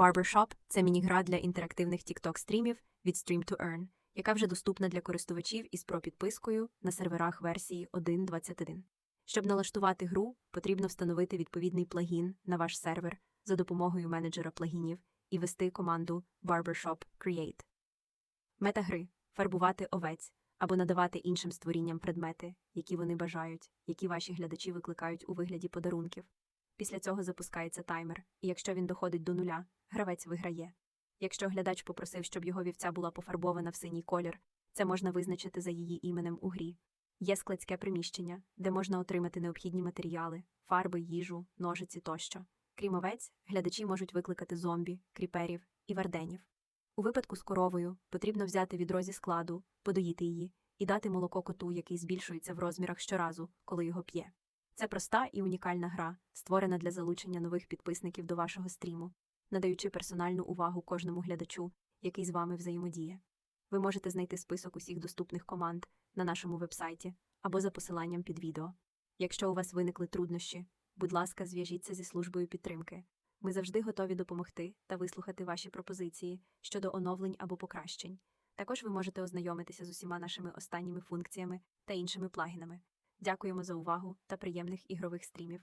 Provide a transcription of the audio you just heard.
Barbershop – це міні-гра для інтерактивних TikTok стрімів від Stream to Earn, яка вже доступна для користувачів із про-підпискою на серверах версії 1.21. Щоб налаштувати гру, потрібно встановити відповідний плагін на ваш сервер за допомогою менеджера плагінів і ввести команду Barbershop Create. Мета гри фарбувати овець або надавати іншим створінням предмети, які вони бажають, які ваші глядачі викликають у вигляді подарунків. Після цього запускається таймер, і якщо він доходить до нуля, гравець виграє. Якщо глядач попросив, щоб його вівця була пофарбована в синій колір, це можна визначити за її іменем у грі. Є складське приміщення, де можна отримати необхідні матеріали, фарби, їжу, ножиці тощо. Крім овець, глядачі можуть викликати зомбі, кріперів і варденів. У випадку з коровою потрібно взяти відро зі складу, подоїти її і дати молоко коту, який збільшується в розмірах щоразу, коли його п'є. Це проста і унікальна гра, створена для залучення нових підписників до вашого стріму, надаючи персональну увагу кожному глядачу, який з вами взаємодіє. Ви можете знайти список усіх доступних команд на нашому вебсайті або за посиланням під відео. Якщо у вас виникли труднощі, будь ласка, зв'яжіться зі службою підтримки. Ми завжди готові допомогти та вислухати ваші пропозиції щодо оновлень або покращень. Також ви можете ознайомитися з усіма нашими останніми функціями та іншими плагінами. Дякуємо за увагу та приємних ігрових стрімів.